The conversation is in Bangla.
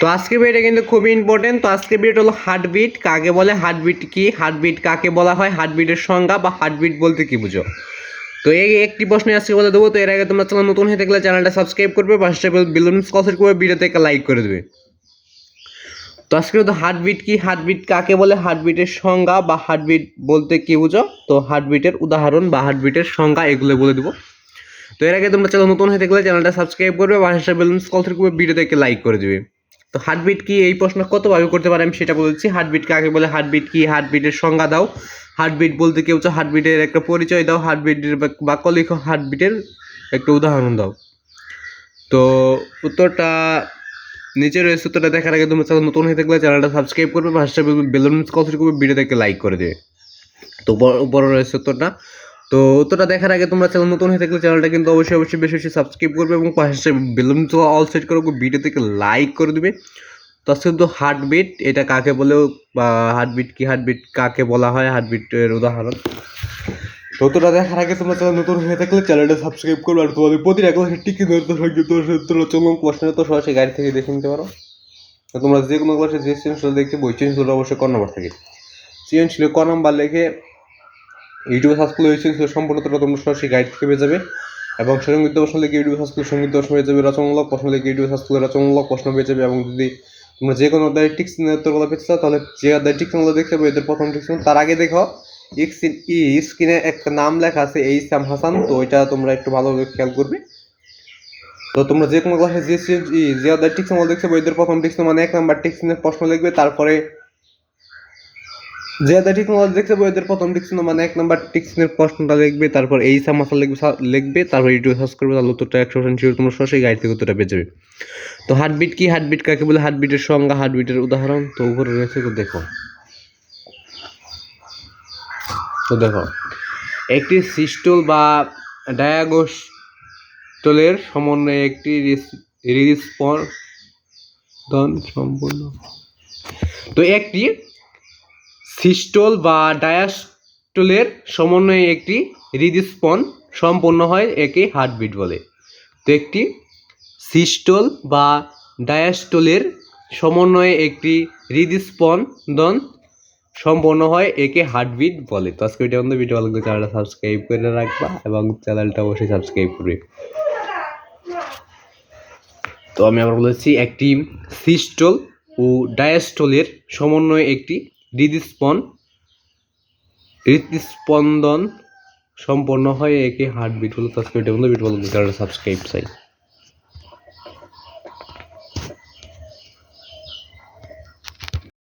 তো আজকে ভিডিওটা কিন্তু খুবই ইম্পর্টেন্ট তো আজকে ভিডিওটা হলো হার্টবিট কাকে বলে হার্টবিট কি? হার্টবিট কাকে বলা হয়? হার্টবিটের সংজ্ঞা বা হার্টবিট বলতে কি বুঝো? তো এই একটি প্রশ্ন আজকে বলে দেবো। তো এর আগে তোমরা চ্যানেল নতুন হয়ে থাকলে চ্যানেলটা সাবস্ক্রাইব করবে, পাশে বেলুন কনসার্ট করবে ভিডিওতে একটা লাইক করে দেবে। তো আজকে তো হার্টবিট কি? হার্টবিট কাকে বলে? হার্টবিটের সংজ্ঞা বা হার্টবিট বলতে কি বুঝো? তো হার্টবিটের উদাহরণ বা হার্টবিটের সংজ্ঞা এগুলো বলে দেবো। তো এর আগে তোমরা চ্যানেল নতুন হয়ে থাকলে চ্যানেলটা সাবস্ক্রাইব করবে, পাশে বেলুন কনসার্ট করবে ভিডিওতে একটা লাইক করে দেবে। তো হার্টবিট কি এই প্রশ্ন কতভাবে করতে পারে আমি সেটা বলছি হার্টবিট কাকে বলে? হার্টবিট কি? হার্টবিটের সংজ্ঞা দাও। হার্টবিট বলতে কেউ চাও হার্টবিটের একটা পরিচয় দাও হার্টবিটের বাক্য লিখো হার্টবিটের একটা উদাহরণ দাও। তো উত্তরটা নিচে রয়েছে, উত্তরটা দেখার আগে তোমরা চ্যানেল নতুন হয়ে থাকলে চ্যানেলটা সাবস্ক্রাইব করবে, পাশে বেলুন কনসার্ট করবে ভিডিওটাকে লাইক করে দেবে। তো বড় রয়েছে উত্তরটা। তো উত্তরটা দেখার আগে তোমরা চ্যানেল নতুন হয়ে থাকলে চ্যানেলটা কিন্তু অবশ্যই অবশ্যই বেশি বেশি সাবস্ক্রাইব করবে এবং পাশে বেলুন তো অল সেট করে ভিডিও থেকে লাইক করে দেবে। তো আজকে কিন্তু হার্টবিট এটা কাকে বলেও, বা হার্টবিট কি হার্টবিট কাকে বলা হয় হার্টবিটের উদাহরণ। তো উত্তরটা দেখার আগে তোমরা চ্যানেল নতুন হয়ে থাকলে চ্যানেলটা সাবস্ক্রাইব করবে আর তোমাদের প্রতিটা ক্লাসে টিকি ধরতে থাকবে তো তোমরা চলো প্রশ্নের তো সরাসরি গাড়ি থেকে দেখে নিতে পারো। তো তোমরা যে কোনো ক্লাসে যে সৃজনশীল দেখতে ওই সৃজনশীলটা অবশ্যই ক নম্বর থাকে। সৃজনশীল ক নম্বর লেখে ইউটিউবে সার্চ করলে ওই সম্পূর্ণটা তোমরা সরাসরি গাইড থেকে পেয়ে যাবে। এবং সংগীত প্রশ্ন লিখে ইউটিউবে সার্চ করলে সংগীত প্রশ্ন হয়ে যাবে, রচনামূলক প্রশ্ন লিখে ইউটিউবে সার্চ করলে রচনামূলক প্রশ্ন পেয়ে যাবে এবং যদি তোমরা যে কোনো অধ্যায়ের টিক্স উত্তরগুলো পেতে চাও, তাহলে যে অধ্যায়ের টিক্সগুলো দেখতে পাবে, এদের প্রথম টিক্স তার আগে দেখো এক্স ই স্ক্রিনে একটা নাম লেখা আছে এই সাম হাসান তো ওইটা তোমরা একটু ভালোভাবে খেয়াল করবে। তো তোমরা যে কোনো ক্লাসে যে যে অধ্যায়ের টিক্স দেখতে এদের প্রথম টিক্স মানে এক নাম্বার টিক্সের প্রশ্ন লিখবে, তারপরে যে অধ্যায় ঠিক মতো দেখতে পাবে, এদের প্রথম টিক্স মানে এক নাম্বার টিক্সের প্রশ্নটা লিখবে, তারপর এই সামাসা লিখবে লিখবে, তারপর ইউটিউব সার্চ করবে, তাহলে উত্তরটা একশো পার্সেন্ট শিওর তোমরা সরাসরি গাইড থেকে উত্তরটা পেয়ে যাবে। তো হার্টবিট কি? হার্টবিট কাকে বলে? হার্টবিটের সংজ্ঞা হার্টবিটের উদাহরণ। তো উপরে রয়েছে তো দেখো। তো দেখো, একটি সিস্টল বা ডায়াগোস্টলের সমন্বয়ে একটি রিস্পন্দন সম্পূর্ণ। তো একটি সিস্টল বা ডায়াস্টলের সমন্বয়ে একটি হৃদস্পন সম্পন্ন হয়, একে হার্টবিট বলে। তো একটি সিস্টল বা ডায়াস্টলের সমন্বয়ে একটি হৃদস্পন্দন সম্পন্ন হয়, একে হার্টবিট বলে। তো আজকে ভিডিও বন্ধু, ভিডিও ভালো চ্যানেলটা সাবস্ক্রাইব করে রাখবা এবং চ্যানেলটা অবশ্যই সাবস্ক্রাইব করবে। তো আমি আবার বলেছি, একটি সিস্টল ও ডায়াস্টলের সমন্বয়ে একটি হৃদস্পন হৃদস্পন্দন সম্পন্ন হয় একে হার্টবিট হলো তার ভিডিও বন্ধু ভিডিও ভালো সাবস্ক্রাইব চাই।